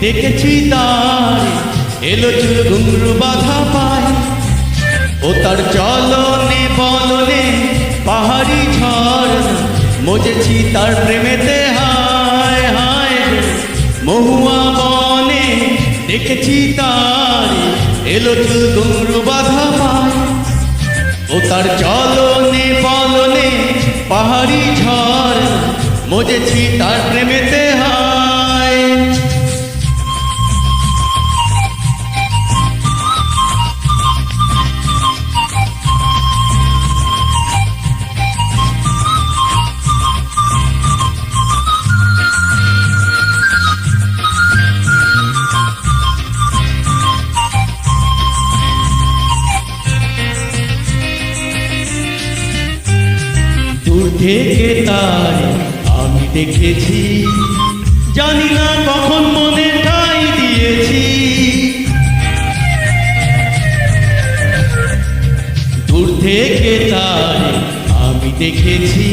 দেখেছি তার। এলো চুল ঘুংরু বাধা পায়। ও তার চলনে বলনে পাহাড়ি ঝড়। মজেছি তার প্রেমেতে, হায় হায় মহুয়া বনে দেখেছি তার। এলো চুল ঘুংরু বাধা পায়। ও তার চলনে বলনে পাহাড়ি ঝড়। মজেছি তার প্রেমেতে হায় দূর থেকে তার আমি দেখেছি। জানি না কখন মনে ঠাই দিয়েছি। দূর থেকে তাই আমি দেখেছি।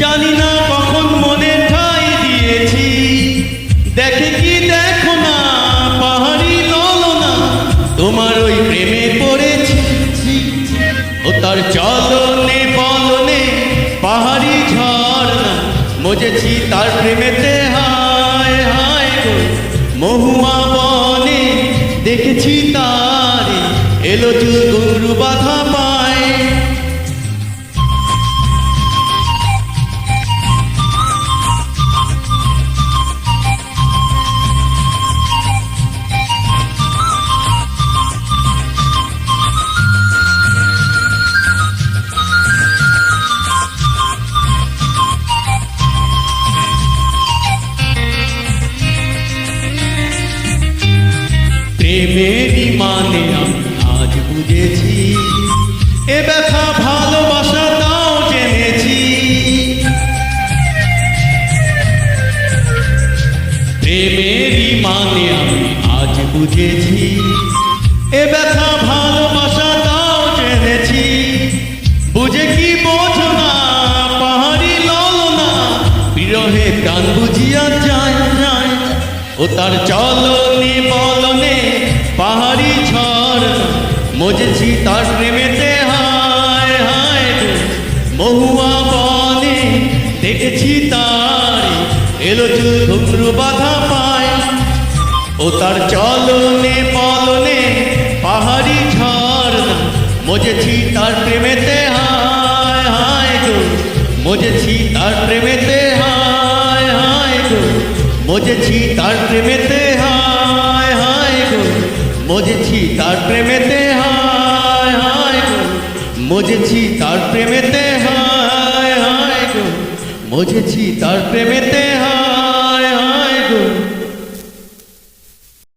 জানি না কখন মনে ঠাই দিয়েছি। দেখে মজেছি তার প্রেমেতে হায় হায় গো। মহুয়া বনে দেখেছি তার। এলো চুল বাধা প্রেমেরই মানে আমি আজ বুঝেছি। এ ব্যথা ভালোবাসা তাও জেনেছি। প্রেমেরই মানে আমি আজ বুঝেছি। এ ব্যথা ভালোবাসা তাও জেনেছি। বুঝে কি বোঝো না, পাহাড়ি ললনা, বিরহে প্রাণ বুঝিয়া যায় যায় ও তার চলনে বলনে মজেছি তার প্রেমেতে হায় হায় মহুয়া বনে দেখেছি তার। এলো চুল ঘুমরু বাধা পায়। ও তার চলনে বলনে পাহাড়ি ঝড় মজেছি তার প্রেমেতে হায় হায় গো। মজেছি তার প্রেমেতে হায় হায় গো। মজেছি তার প্রেমেতে হায় হায় গো। মজেছি তার প্রেমেতে হায় মজেছি তার প্রেমেতে হায় হায় গো। মজেছি তার প্রেমেতে